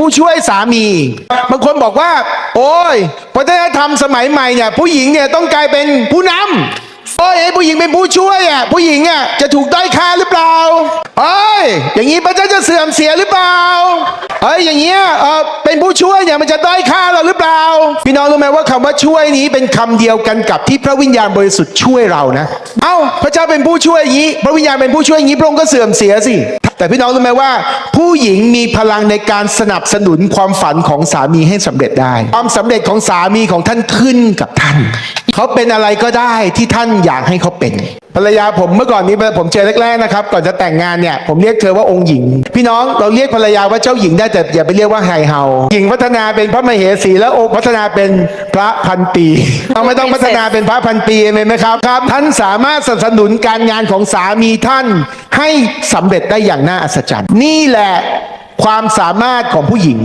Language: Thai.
ผู้ช่วยสามี บางคนบอกว่า โอ้ยวัฒนธรรมสมัยใหม่เนี่ยผู้หญิงเนี่ยต้องกลายเป็นผู้นำโอ้ยให้ผู้หญิงเป็นผู้ช่วยอะผู้หญิงอะจะถูกด้อยค่าหรือเปล่าเอ้ยอย่างนี้พระเจ้าจะเสื่อมเสียหรือเปล่าเอ้ยอย่างเงี้ยเออเป็นผู้ช่วยเนี่ยมันจะด้อยค่าเราหรือเปล่า พี่น้องรู้ไหมว่าคำว่าช่วยนี้เป็นคำเดียวกันกับที่พระวิญญาณบริสุทธิ์ช่วยเรานะ เอ้าพระเจ้าเป็นผู้ช่วยอย่างนี้ พระวิญญาณเป็นผู้ช่วยอย่างนี้พระองค์ก็เสื่อมเสียสิ แต่พี่น้องรู้ไหมว่า ผู้หญิงมีพลังในการสนับสนุนความฝันของสามีให้สำเร็จได้ ความสำเร็จของสามีของท่านขึ้นกับท่านเขาเป็นอะไรก็ได้ที่ท่านอยากให้เขาเป็นภรรยาผมเมื่อก่อนนี้ผมเจอแรกๆนะครับก่อนจะแต่งงานเนี่ยผมเรียกเธอว่าองค์หญิง พี่น้องเราเรียกภรรยาว่าเจ้าหญิงได้แต่อย่าไปเรียกว่าไฮเฮาหญิงพัฒนาเป็นพระมเหสีแล้วองค์พัฒนาเป็นพระพันปีเราไม่ต้องพัฒนาเป็นพระพันปีเลยไหมครับครับ ท่านสามารถสนับสนุนการงานของสามีท่าน ให้สำเร็จได้อย่างน่าอัศจรรย์ นี่แหละความสามารถของผู้หญิง